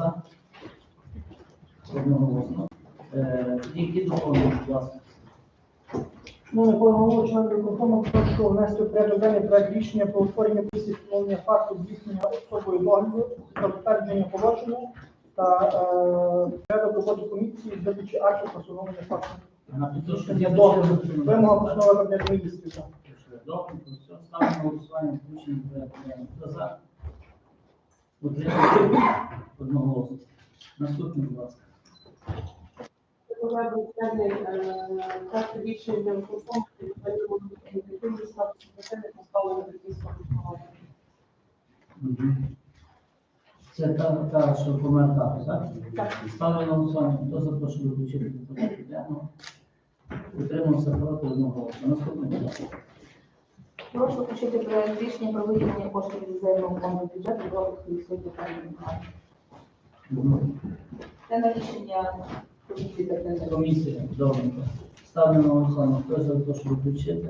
за? Одноголосно. Е, Які доповнення, будь ласка? Ну, не голову член виконкому прошу внести в порядок денний проект рішення про утворення комісії встановлення факту здійснення особою догляду про підтвердження положення та е, порядок роботи комісії з видачі актів про встановлення факту. На підтримку Рішення догляду. Вимога постанова Кабінету міністрів. Добре, все, ставимо на голосування включення в. Хто за? Одноголосно. Наступний, будь ласка. Е. Мгм. Це та, та що помер так? Так. Ставлю на голосування. Хто за те, до порядку? Утримався проти одноголосно. Наступний, будь ласка. Прошу включити проект рішення про виділення коштів від земельного фонду бюджету до розвитку. Мгм. Це на рішення комісії та тендеру. Комісія, добре. Ставлю на голосування. Хто за те, щоб виключити?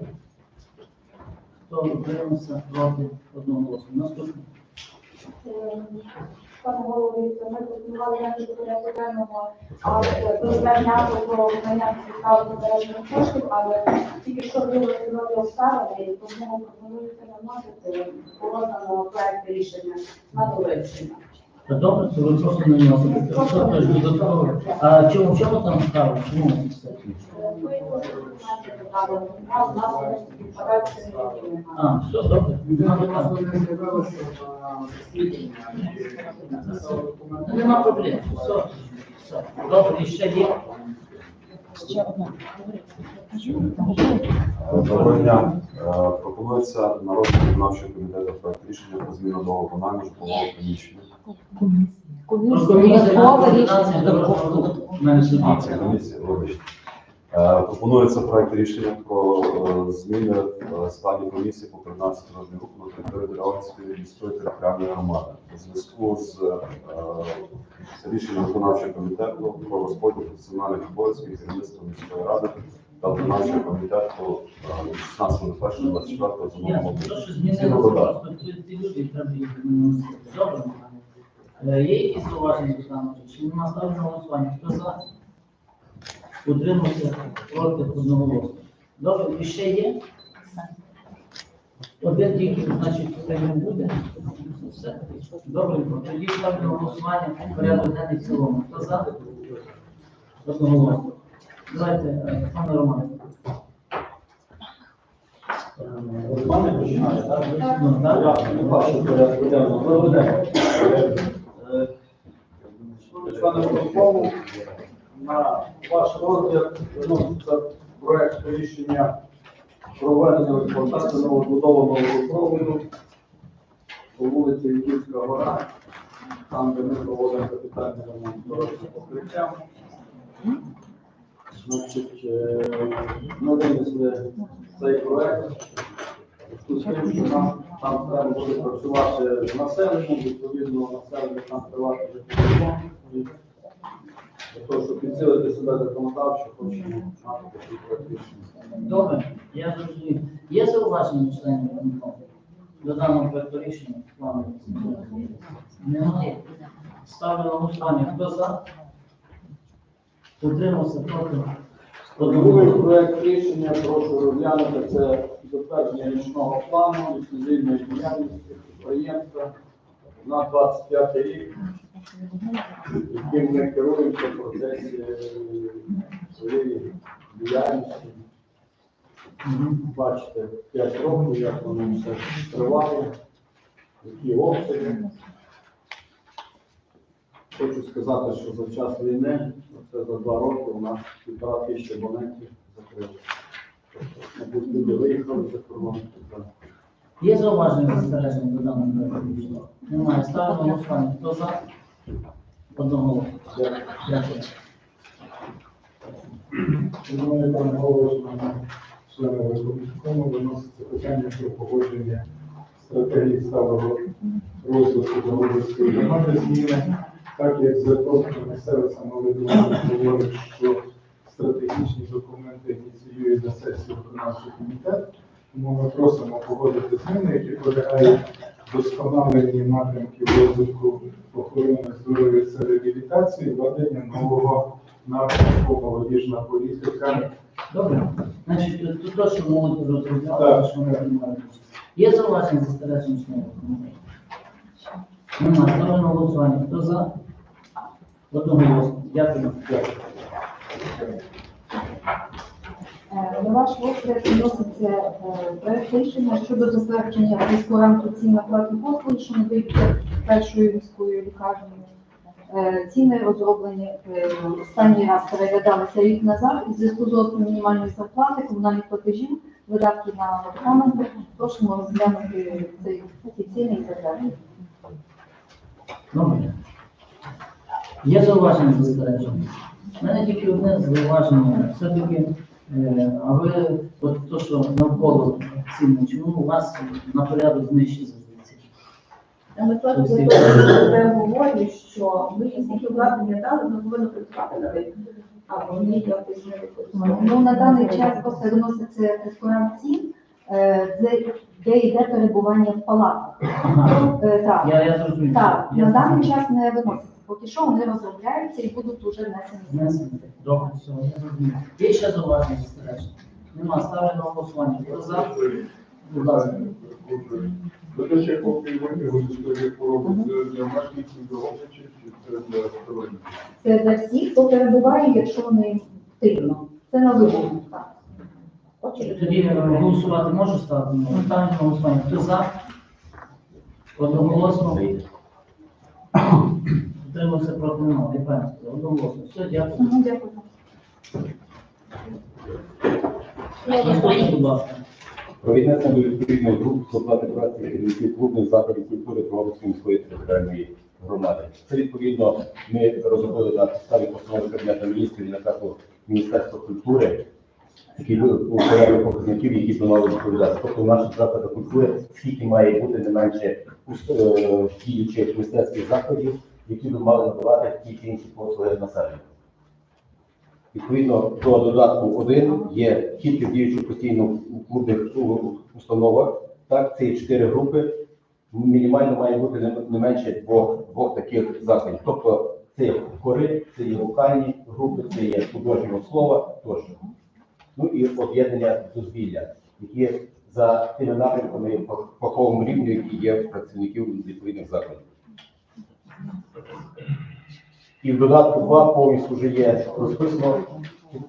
Хто утримався проти голосу? Наступний. Пане голові, ми пропонували до порядку денного, про звернення про виконання підстав збережених коштів, але тільки що було нові обставини, і тому пропонується наносити положено проект рішення на довивчення. Та добре, то ви просто не носите. Що то ж додатково? А чому, чому там ставили? Чому це? Ви просто документи додали, у нас вони співпадають, що ніяких немає. А, все, добре. Нема питань. не з'явилося на засіданні. Нема проблем. Все, все. Добре, і ще є. Доброго дня. Е, Пропонується на розгляд виконавчого комітету проект рішення про зміну договору найму житлового приміщення. А, це комісія, вибачте. Е, Пропонується проект рішення про е, зміни в складі комісії по координації дорожнього руху на території Деревенської міської територіальної громади. У зв'язку з е, рішенням виконавчого комітету про розподіл функціональних обов'язків керівництва міської ради та виконавчого комітету е, від 16.01.24 за Я, номером то, що Зміни змінили, Є якісь зауваження до даного? Чи нема ставлю голосування? Хто за? Утримався проти одноголосно. Добре, і ще є? Один тільки, значить, це не буде. Добре, тоді ставлю на голосування порядок денний в цілому. Хто за? Одноголосно. Давайте, е, пане Романе. Пане починає, так? Ну, так? Я бачу порядку денного. Е, Члени виконкому, на ваш розгляд виноситься проект рішення про введення в експлуатацію по вулиці Віківська гора, там, де ми проводимо капітальний ремонт дорожнього покриття. Значить, е, ми винесли цей проект. Нам там треба буде працювати з населенням, відповідно, населення там приватне житло. І Для того, щоб підсилити себе законодавчо, хочемо мати проект рішення. Добре, я зрозумів. Є зауваження членів виконкому до даного проекту рішення? Плану? Немає. Ставлю на голосування. Хто за? Утримався проти? Другий проект рішення прошу розглянути це затвердження річного плану ліцензійної діяльності підприємства на 25 рік, яким ми керуємося в процесі своєї діяльності. Бачите, 5 років, як воно все триває, які обсяги. Хочу сказати, що за час війни, це за два роки, у нас півтора тисячі абонентів закрили. Тобто, мабуть, люди за тобто, Є зауваження застереження до даного рішення? Немає. Ставлю на голосування. Хто за? Одного. Дякую. Шановний пане шановні члени виконкому, виноситься питання про погодження стратегії сталого розвитку Володимирської громади зміни, так як закон про місцеве самоврядування говорить, що стратегічні документи на сесії виконавчий комітет, Тому ми просимо погодити зміни, які полягають вдосконаленні напрямків розвитку охорони здоров'я та реабілітації, введення нового напрямку молодіжна політика. Добре. Значить, тут- то, що молодь розробляла, Так. що ми приймаємо. Є зауваження застереження основи? Нема. Ставлю на голосування. Хто за? Одноголосно. Дякую. Е, На ваш розгляд вноситься е, проект рішення щодо затвердження прейскурант ціни на платні послуги, що надаються першою міською лікарнею. Е, Ціни розроблені е, останній раз переглядалися рік назад і зв'язку з ростом мінімальної зарплати, комунальних платежів, видатків на медикаменти. Просимо розглянути цей офіційний затвердження. Добре. Є зауваження застереження? У мене тільки одне зауваження. Все-таки, е, а ви, от то, що навколо ціни, чому у вас на порядок завжди? А ми теж говорю, що ми скільки обладнання дали, ми повинні працювати на ринку. А вони якось не використовують. Ну, на даний час просто виноситься прейскурант цін, е, де- де йде перебування в палатах. Е, Так, Я, я зрозумів. Так, на даний час не виноситься. Поки що вони розробляються і будуть уже внесені. Добре, все, я зрозумів. Є ще зауваження застереження? Нема, ставлю на голосування. Хто за? Будь ласка. Витягу з історії хвороби це для мешканців Дрогобича чи це для сторонніх? Це для всіх, хто перебуває, якщо вони тильно. Це на вимогу. так. Тоді е, голосувати можу ставити? Ставлю на голосування. Хто за? Одноголосно. Утримався проти правильно сказав. Одноголосно. Все, дякую. Ну, Дякую. Наступний, будь ласка. Про віднесення до відповідної групи з оплати праці керівників клубних закладів культури Дрогобицької міської територіальної громади. Це відповідно ми розробили на підставі постанови Кабінету міністрів і наказу Міністерства культури, які у порядку показників, які б мали відповідати. Тобто в наших закладах культури скільки має бути не менше е, діючих мистецьких закладів, які б мали надавати ті чи інші послуги населенню. Відповідно до додатку 1 є тільки в діючих постійно в клубних установах. Так, це є чотири групи. Мінімально має бути не менше двох, двох таких закладів. Тобто це є хори, це є вокальні групи, це є художнього слова тощо. Ну і об'єднання дозвілля, які за тими напрямками по фаховому рівню, які є працівників відповідних закладів. І в додатку 2 повністю вже є розписано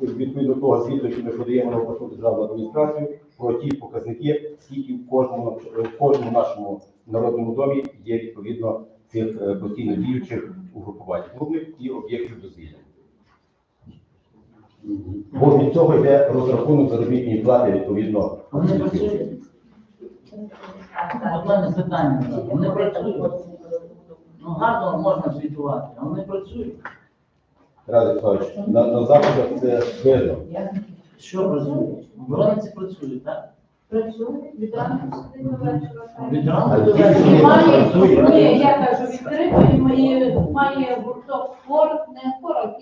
відповідно того звіту, який ми подаємо на обласну державну адміністрацію, про ті показники, скільки в кожному в кожному нашому народному домі є відповідно цих е, постійно діючих угрупувань клубних і об'єктів дозвілля. Бо від цього йде розрахунок заробітної плати відповідно. Вони працюють? От мене питання. Вони працюють? Ну гарно можна звітувати, а вони працюють. Радий Славович, на, на заходах це видно. Що працюють? Оборонці працюють, так? Працюють від ранку до вечора. Від ранку до вечора. Має, ні, я кажу, відкритий має, має гурток хор,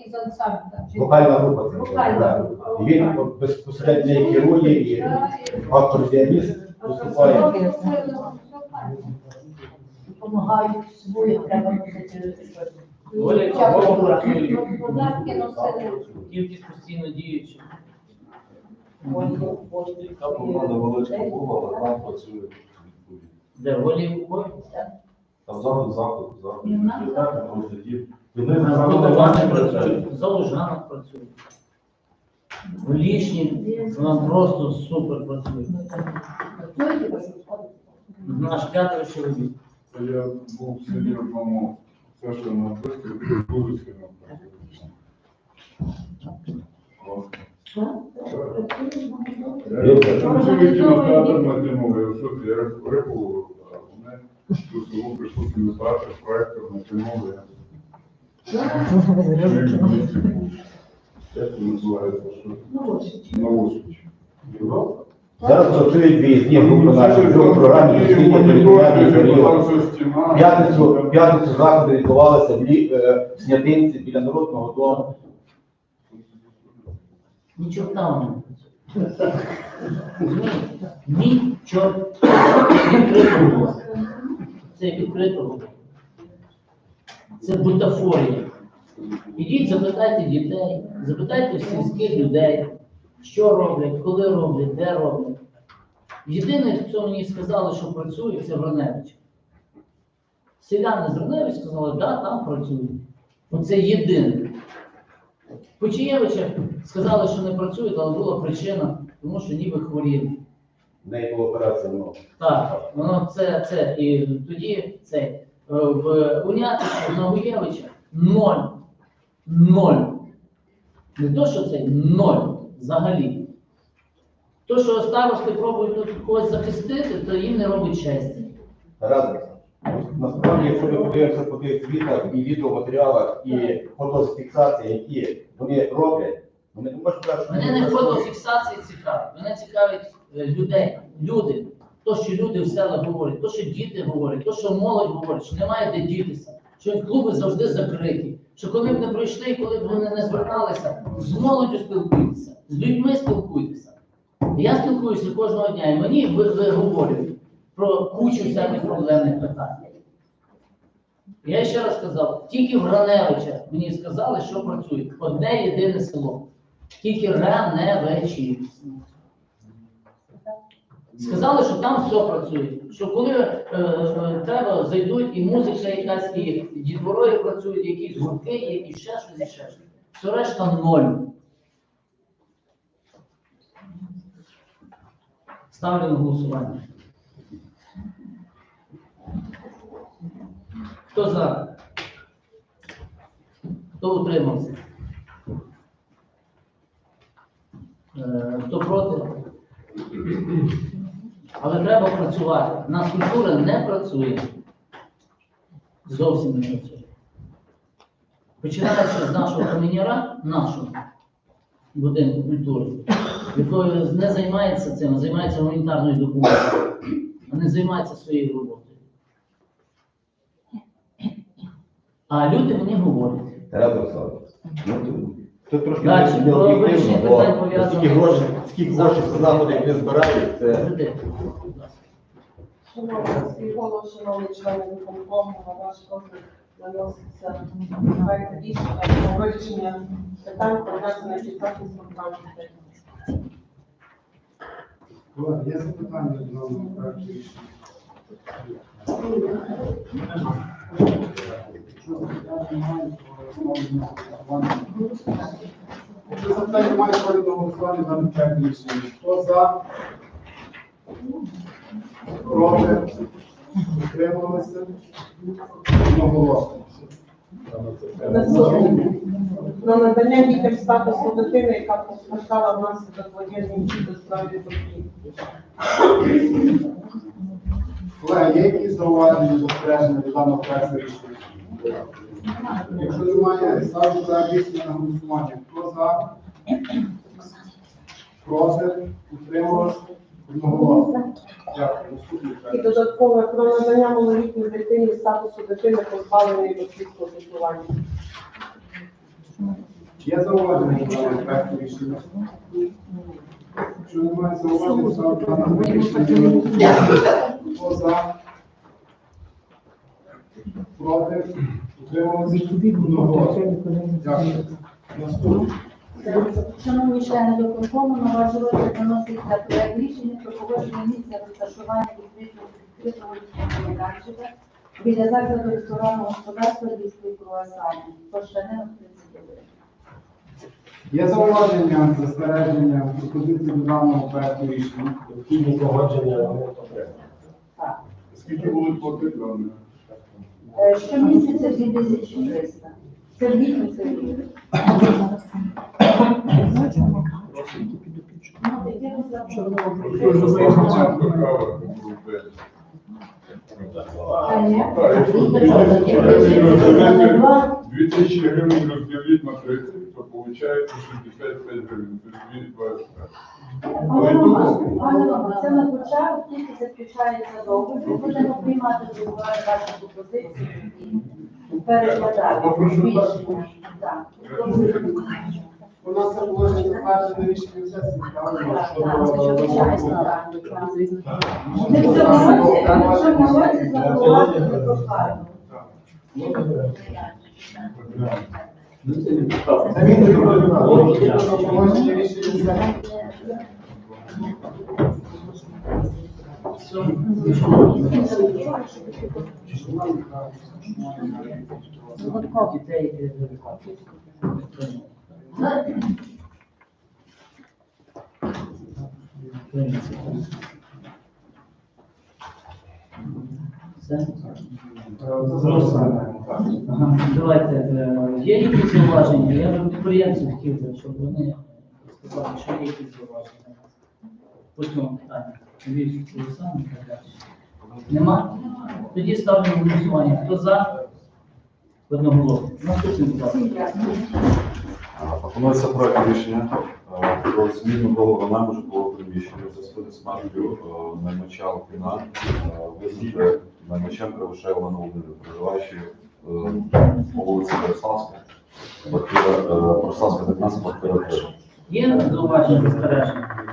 не хор, а якийсь ансамбль. там, чи- Вокальна група це. Вокальна так. група. І він безпосередньо і керує, і актор-піаніст виступає. Допомагають свою, треба носити. Оля, Чапу кого була. працюють? Ну, Податки носили. Кількість постійно діючих. Яка команда була, але там працює. Де волі у Там заклад, заклад, заклад, І в нас бібліотека, розглядів. І вони Будувани заклад працюють, за Лужанок працюють. В Лішні, вона просто супер працює. Наш п'ятеро чоловік. Це я був в селі одному, це що на близько, дуже сильно працює. Кінотеатр на Тимові, це, я риб- рибу а вони прийшли кінотеатр, проектор на Тимові. Як це називається, що? Новосвіч. Зараз працюють виїзні групи наші в програмі дослідження територіальної період. П'ятницю, п'ятницю заходи відбувалися в, лі, е, Снятинці біля народного дому. Нічого там. Нічого. Це відкрито. Це було. Бутафорія. Ідіть, запитайте дітей, запитайте сільських людей, що роблять, коли роблять, де роблять. Єдине, хто мені сказали, що працює, це Гроневич. Селяни з Гроневич сказали, да, там працюють. Оце єдине. Почієвича сказали, що не працюють, але була причина, тому що ніби хворіли. В неї була операція, Так, воно це, це. І тоді це е, в Унятича, Новоєвича ноль. Ноль. Не то, що це ноль взагалі. То, що старости пробують тут когось захистити, то їм не робить честі. разом. Насправді, якщо ми подивимося по тих звітах і відеоматеріалах, і фотофіксації, які вони роблять, вони можуть сказати, що Мене не фотофіксації цікавить, мене цікавить е, людей, люди. То, що люди в селах говорять, то, що діти говорять, то, що молодь говорить, що немає де дітися, що клуби завжди закриті, що коли б не прийшли, коли б вони не зверталися, з молоддю спілкуйтеся, з людьми спілкуйтеся. Я спілкуюся кожного дня, і мені говорять про кучу всяких проблемних питань. Я ще раз сказав, тільки в Граневича мені сказали, що працює. Одне єдине село. Тільки Раневичі. Сказали, що там все працює. Що коли е, е, треба, зайдуть і музика якась, і дітворої працюють, якісь гуртки, є, і ще щось, і ще щось. Все решта ноль. Ставлю на голосування. Хто за? Хто утримався? Е, Хто проти? Але треба працювати. У нас культура не працює. Зовсім не працює. Починаючи з нашого каменяра, нашого будинку культури, який не займається цим, а займається гуманітарною допомогою, а не займається своєю роботою. А люди мені говорять. Тарас Ну, трошки Дальше, не про об'єктивно, вирішення бо питань пов'язаних скільки грошей, скільки грошей з заходів не збирають, це Президент, будь ласка. Шановний міський голова, шановні члени виконкому, на ваш розгляд наноситься проект рішення про вирішення питань пов'язаних із захистом дітей. Колеги, Є запитання до даного проекту рішення? Якщо запитання то ставлю на голосування. Якщо запитання немає, ставлю на голосування даний проект рішення. Хто за? Проти? Утрималися? Одноголосно. Наступне. На надання дітям статусу дитини, яка постраждала внаслідок воєнних дій до справі. Колеги, є якісь зауваження, застереження до даного проекту рішення? Якщо немає, ставлю проект рішення на голосування. Хто за? Проти? Утрималися? Одноголосно. Дякую. Наступний І проект. додаткове про надання малолітній дитині статусу дитини позбавленої батьківського піклування. Є зауваження до даного проекту рішення? Якщо немає зауважень, ставлю на голосування. Хто за? Проти? Утрималися? Одноголосно. Дякую. Наступний. Шановні члени виконкому, на ваш розгляд виноситься проект рішення про погодження місця розташування відкритого відкритого майданчика біля закладу ресторанного господарства Львівської круасані. Пошанину 39. Є зауваження, застереження, пропозиції до даного проекту рішення. Необхідні погодження не потрібно. Так. Скільки будуть платити Щомісяця 2300. Це в літню, це в літню. А, ні? Дві тисячі гривень розділіть на 30, виходить 65 гривень. Це дві двадцять. Це на початку, тільки заключається договір, будемо приймати договори ваші пропозиції і переглядати. Попрошу так. У нас це положення затверджене рішення сесії, правильно? Що Заміни до положення рішення сесії. Дітей Давайте, е, є якісь зауваження? Я би підприємців хотів, би, щоб вони сказали, що є якісь зауваження. По цьому питанню. І так. Нема? Тоді ставлю на голосування. Хто за? Одноголосно. Наступний, будь ласка. Пропонується проект рішення е, про зміну договору найму житлового приміщення у зв'язку смертю е, наймача Лукіна, е, визнати наймачем Кривошея Олена Володимирівна, проживаючи е, по вулиці Переславська, квартира е, Переславська 19, квартира 3. Є зауваження застереження?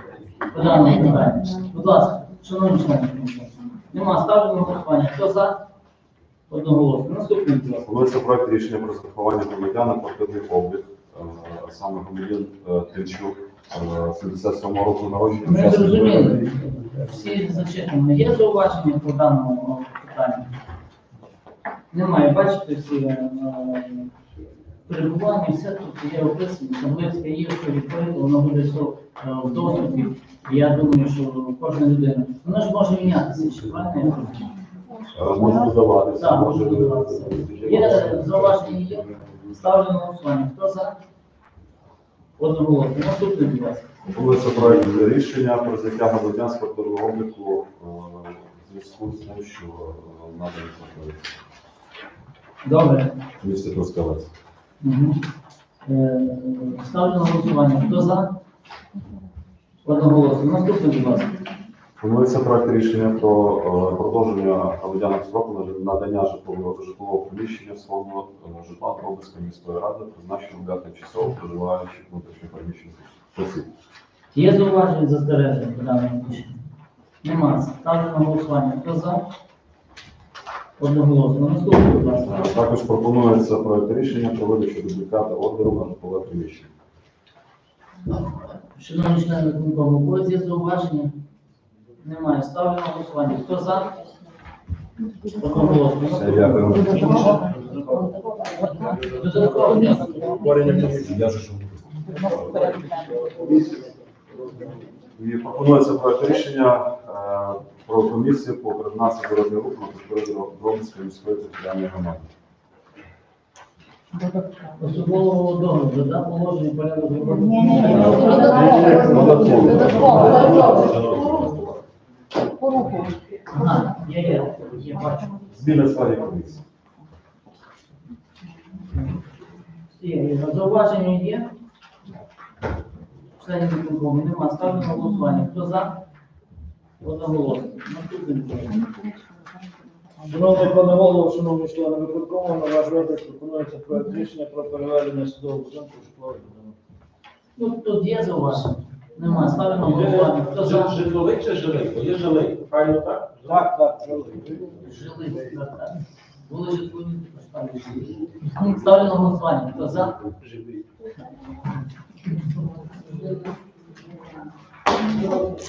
По даному питанню. Будь ласка, шановні члени комісії. Нема, ставлю на голосування. Хто за? Одноголосно. Наступний, будь ласка. Пропонується проект рішення про страхування громадян на квартирний облік, е, а саме громадян Тимчук, е, 77 року народження. Ми зрозуміли. Всі зачитані. Є зауваження по даному питанню? Немає. Бачите, всі е, перебування, все тут є описано, таблиця є, що відкрито, воно буде все е, в доступі. Я думаю, що кожна людина. Воно ж може мінятися, ще правильно? Е, Може додаватися, Так, може додаватися. Є зауваження є? Ставлю на голосування. Хто за? Одноголосно. Наступний, будь ласка. Вулиця проект рішення про зняття громадян з квартирного обліку е, в зв'язку з тим, що е, надані квартири. Добре. Місце Трускавець. Угу. Е, Ставлю на голосування. Хто за? Одноголосно. Наступний, будь ласка. Пропонується проект рішення про е, продовження громадянам строку на надання житлового житлового приміщення свого е, житла Дробицької міської ради, призначеного для тимчасово проживаючих внутрішньо переміщених осіб. Є зауваження застереження по даному рішенню? Нема. Ставлю на голосування. Хто за? Одноголосно. Наступний, будь ласка. Також пропонується проект рішення про видачу дубліката ордеру на житлове приміщення. Шановні члени виконкому, у є зауваження? Немає. Ставлю на голосування. Хто за? Одноголосно. Все, дякую. Додатково. Я же І пропонується проект рішення е, про комісію по координації дорожнього руху на території Дробницької міської територіальної громади. Особливого догляду, да, положення порядку. Ні, ні, ні. По руху. Ага, бачу. Зміни складі комісії. Зауваження є? Членів виконкому нема. Ставлю на голосування. Хто за? Одноголосно. Наступний. будь. Шановний пане голово, шановні члени виконкому, на ваш розгляд пропонується проект рішення про переведення судового будинку в житловий будинок. Ну, тут є зауваження? Нема. Ставлю на голосування. Хто за? Житловий чи жилий? Бо є жилий. Правильно так? Так, так, жили. Жили. так, так. Були житлові, поставлю житлові. Ставлю на голосування. Хто за?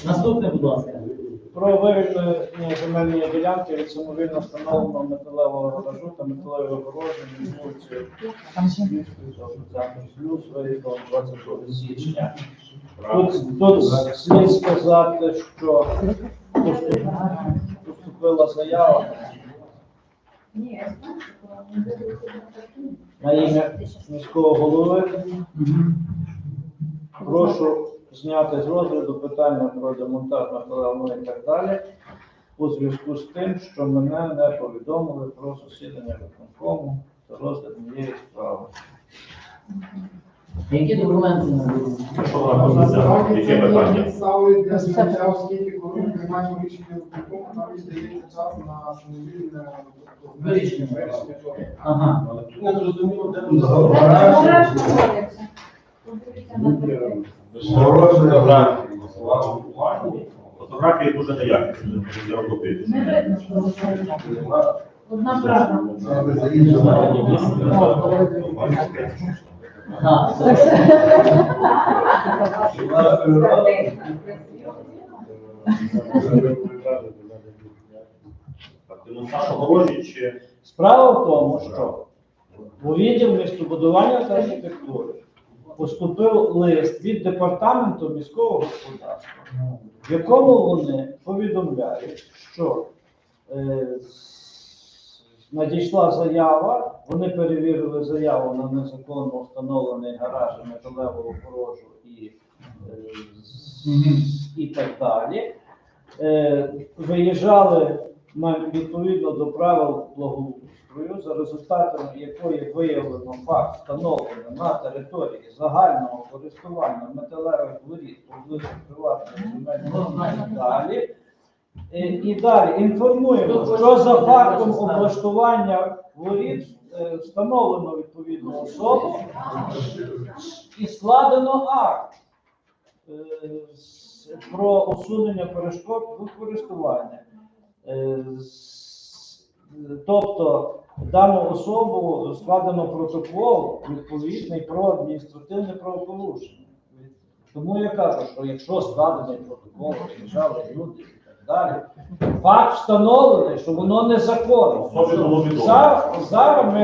Наступне, будь ласка. Про вивільнення земельної ділянки від самовільно встановленого металевого гаражу та металевої огорожі між вулицею та Плюс виїздом 22 січня. Тут, слід сказати, що поступила заява на ім'я міського голови. Прошу зняти з розгляду питання про демонтаж металевого і так далі у зв'язку з тим, що мене не повідомили про засідання виконкому та розгляд моєї справи. Які документи надають? Яке питання? Ставили для зняття, оскільки коли ми приймаємо рішення виконкому, нам віддається час на самовільне Вирішення. Ага. Не зрозуміло, де на те. Фотографії. Фотографії дуже неякісні. Не видно, одна правда. Справа в тому, що у відділ містобудування та архітектури поступив лист від департаменту міського господарства, в якому вони повідомляють, що е, надійшла заява, вони перевірили заяву на незаконно встановлений гараж, металеву огорожу і, е, і так далі. Е, виїжджали відповідно до правил благоустрою, за результатами якої виявлено факт встановлення на території загального користування металевих воріт приватних земельних ділянок далі. Е, І далі інформуємо, що за фактом облаштування воріт е, встановлено відповідну особу і складено акт е, з- про усунення перешкод. Е, з- Тобто дану особу складено протокол відповідний про адміністративне правопорушення. Тому я кажу, що якщо складений протокол, приїжджали люди і далі, факт встановлений, що воно незаконно. Зараз, зараз ми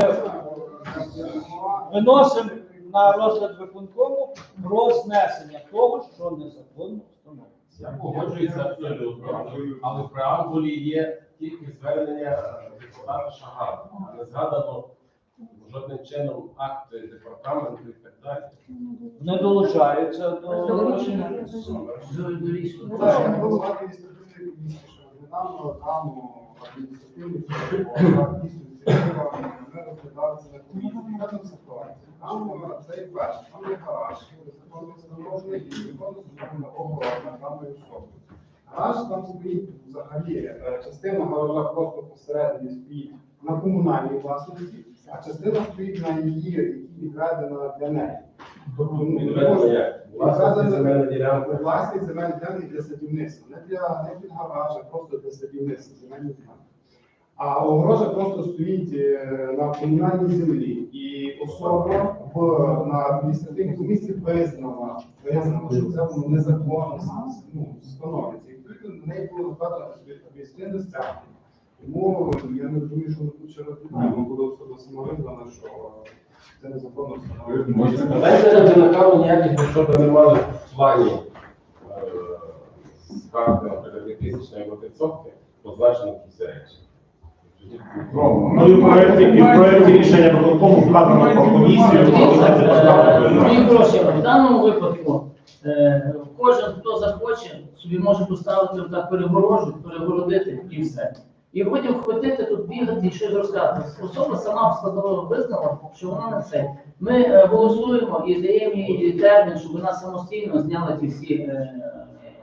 виносимо на розгляд виконкому про знесення того, що незаконно встановлено. Я погоджуюся абсолютно, але в преамбулі є тільки звернення депутата Шагара, не згадано жодним чином акти департаменту і так далі. Не долучаються до Долучення. До- до рішення. Що недавно там адміністративний прокурор, ми розглядали це на. Яка там ситуація? Там е, це є перше, там є гараж, законно встановлений і законно встановлена охорона даної особи. Гараж там стоїть взагалі, е, частина гаража просто посередині стоїть на комунальній власності, а частина стоїть на її, яка відведена для неї. Власне, земельна ділянка. Власні земельні ділянки для садівництва. Не для не під гаража, просто для садівництва земельні ділянки. А огорожа просто стоїть е, на комунальній землі. І особа в, на адміністративній комісії визнала, визнала, що це воно незаконно ну, становиться. І відповідно на неї було закладено адміністративне стягнення. Тому я не розумію, що ми тут ще розглядаємо, коли особа самовизнана, що це незаконно встановлено. Знаєте, не виникало ніяких, якщо б ми мали в плані е, ставки, наприклад, 2000 або 500, позначено ці речі. Ну і в проєкті, і в проєкті рішення виконкому вказано про комісію. Мої гроші в даному випадку е, кожен, хто захоче, собі може поставити так перегорожу, перегородити і все. І потім хватити тут бігати і щось розказувати. Особа сама складова визнала, що вона не це. Ми е, голосуємо і даємо їй термін, щоб вона самостійно зняла ті всі е,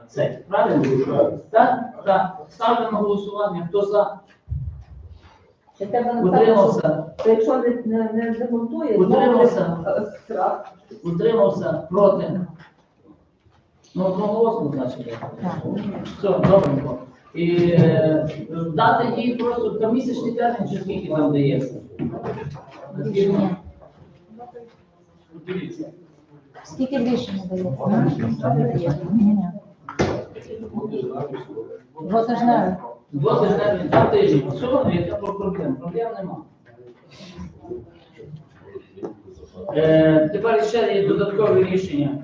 це. Правильно? Так? Так. Ставлю на голосування. Хто за? Тебе Утримався? що якщо не, не, не демонтує, Утримався? страх. Утримався? Проти? Ну, одноголосно, значить. Все, добренько. І е, дати їй просто там місячний термін, чи скільки там дається? Дивіться. Скільки рішення дається? Двотижневе. Двотижневий, два тижні. Все, яка про проблем? Проблем нема. Е, тепер ще є додаткові рішення.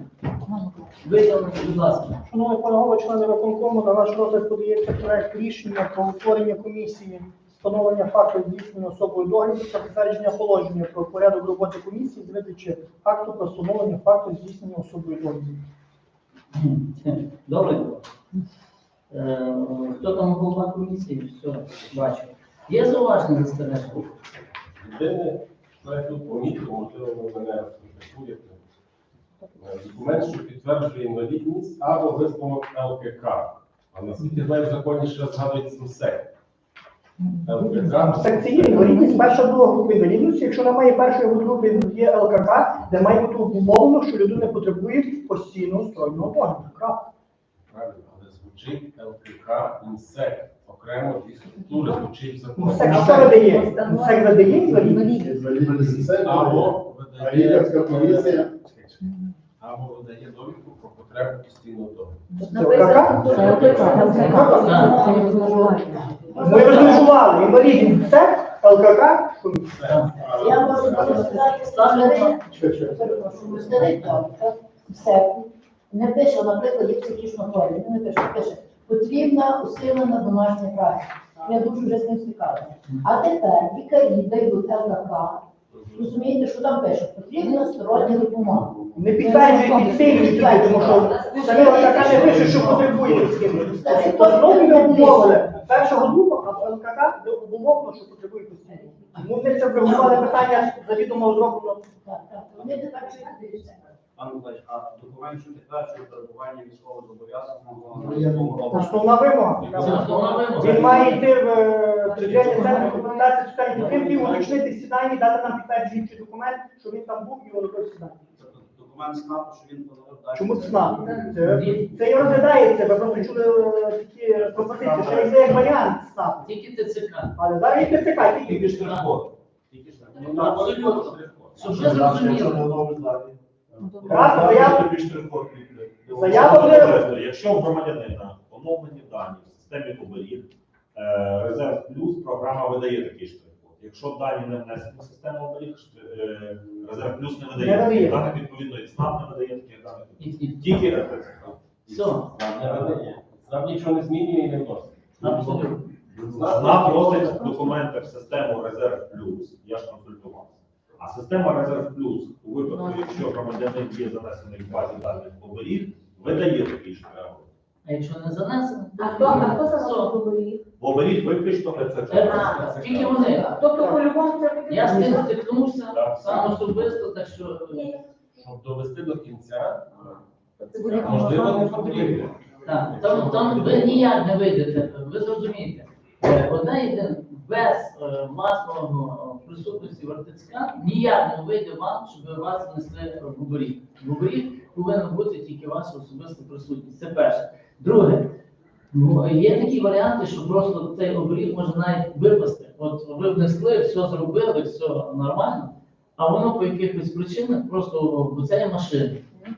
Виділені, будь ласка. Шановні пане голово, члени виконкому, на ваш розгляд подається проект рішення про утворення комісії встановлення факту здійснення особою догляду та підтвердження положення про порядок роботи комісії з видачі акту про встановлення факту здійснення особою догляду. Добре. Е, хто там голова комісії? Все, бачу. Є зауваження застереження? Єдине, що я тут помітив, можливо, ви мене розкритикуєте. Е, Документ, що підтверджує інвалідність або висновок ЛКК. А наскільки знаю, в законі ще згадується МСЕК. ЛКК. Секції інвалідність, перша друга група інвалідності. Якщо немає першої групи, є ЛКК, де має бути обумовлено, що людина потребує постійного стройного догляду. Правильно, але звучить ЛКК інсект. Окремо дві структури звучить в законі. Сек що видає? Сек видає інвалідність. Або видає, комісія або видає довідку про потребу постійного догляду. Ми розмежували інвалідність сек, ЛКК. Я можу старий все. Не пише, наприклад, є психічна хворі, не пише, пише, потрібна усилена домашня праця. Я дуже вже з ним стикалася. А тепер лікарі дають ЛКК, розумієте, що там пише, потрібна стороння допомога. Не підтверджує підсилюють туди, тому що самі така не пише, що потребує підсилюють. То знову не обумовили. Першого група, а ЛКК обумовлено, що потребує підсилюють. Тому ми це врегулювали питання завідомо зроблено. Так, так. Вони тепер чекають. Пане Миколаївич, а документ, що підтверджує перебування військовозобов'язаного Основна вимога. Основна вимога. Він має йти в е, територіальний центр соціальної підтримки, уточнити всі дані, дати нам підтверджуючий документ, що він там був і воно всі дані. документ СНАПу, що він подав далі. Чому ЦНАП? Це, це і розглядається, ви просто чули е, такі пропозиції, що йде як варіант ЦНАП. Тільки ТЦК. Але зараз і ТЦК, тільки Тільки штрих-код. Тільки штрих-код. Ну, Абсолютно. Щоб ви зрозуміли. Раз, заява, Тобі штрих-код відкрити. Заява вже- Якщо в громадянина оновлені дані в системі оберіг, е, резерв плюс програма видає такий штрих-код. Якщо дані не внесені в систему оберіг, е, резерв плюс не Не видає. видає. Даних відповідно і ЦНАП не видає таких даних. І- і- Тільки РТЦК. Все. Не видає. Знав нічого не змінює і не вносить. Абсолютно. ЦНАП вносить документи в систему резерв плюс. Я ж консультувався. А система резерв плюс у випадку, якщо громадянин є занесений в базі даних оберіг, видає такий штрих-код. А якщо не занесено, А хто, а хто за Все. вас говорив? В оберіг виключно ТЦК. Е, Тільки вони. Тобто по-любому це. Я з тим стикнувся Так. сам особисто, так що Щоб довести до кінця, Це буде можливо, не потрібно. так, там, там ви ніяк не вийдете, ви зрозумієте. Е, Одне єдине, без е, е, присутності в РТЦК ніяк не вийде вам, щоб вас внесли в оберіг. В оберіг повинна бути тільки ваша особиста присутність. Це перше. Друге, ну, є такі варіанти, що просто цей оберіг може навіть випасти. От ви внесли, все зробили, все нормально, а воно по якихось причинах просто це є машина.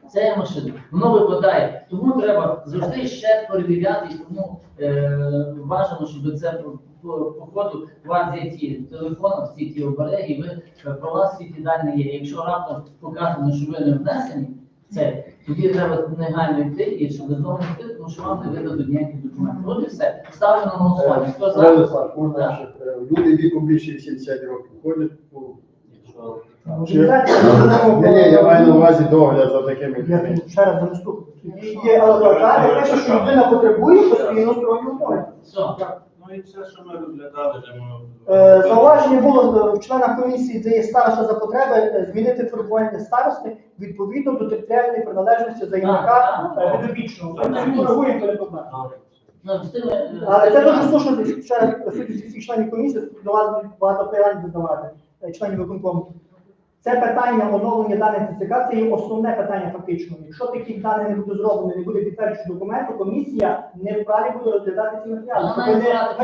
Це є машина. Воно випадає. Тому треба завжди ще перевіряти, і тому е, бажано, щоб це по, по, по ходу у вас є ті телефони, всі ті обереги, і ви е, про вас всі ті дані є. Якщо раптом показано, що ви не внесені, це тоді треба негайно йти і щоб знову не йти, тому що вам не видадуть ніякі документи. От і все. Ставлю на голосування. Хто за? Ще, е, люди віком більше 80 років ходять по Ні, ні, я маю на увазі догляд за такими людьми. ще раз заступлю. Є ЛКК, де пише, що людина потребує постійно догляду. Все. І все, що ми розглядали, де ми... Е, Зауваження було е, в членах комісії, де є староста за потреби, е, змінити формування старости відповідно до територіальної приналежності заявника е, підопічного. Ми. Ну, Але це дуже слушно ще раз присутність всіх членів комісії, до вас багато питань задавати, е, членів виконкому. Це питання оновлення даних ТЦК, це є основне питання фактично. Якщо таких даних не буде зроблено, не буде підтверджено документу, комісія не вправі буде розглядати ці матеріали. Вона Тобто не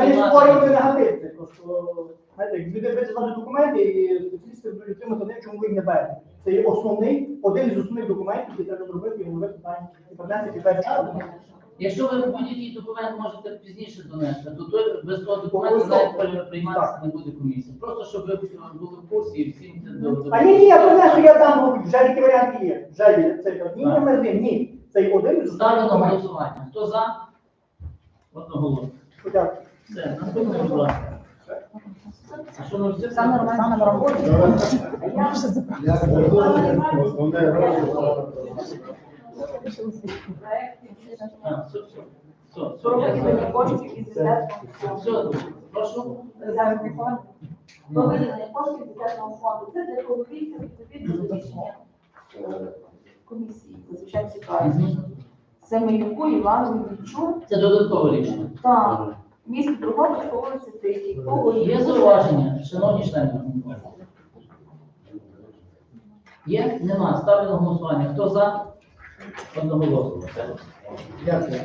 не- Ми не створюємо негатив. Це просто знаєте, як люди висилати документи і спеціалісти будуть отримати те, чому ви їх не берете. Це є основний, один із основних документів, який треба зробити і оновити дані і принести підтвердження. Якщо ви будь-який документ можете пізніше донести, то той без того документу навіть прийматися не буде комісія. Просто щоб ви були в курсі і всім це до- до- А ні, ні, я принесу, я дам, вже які варіанти є. Вже є. Це ні, не мерзин, ні. Це один із Ставлю на голосування. Хто за? Одноголосно. Дякую. Все, наступне, будь ласка. А що ми всі? Все нормально на роботі. Я вже Я основне гроші. А, все, все. Все, все, Про я виділення знаю. коштів із бюджетного фонду. Все, прошу. Резервний фонд. Про коштів із фонду. Це для колоквійців відповідно рішення комісії. Зазвичай. Семенюку Івану Іллічу. Це додаткове рішення. Так. Місто Другобич по вулиці Тихій. Є зауваження, шановні члени? Є? Нема. Ставлю на голосування. Хто за? Одноголосно. Дякую.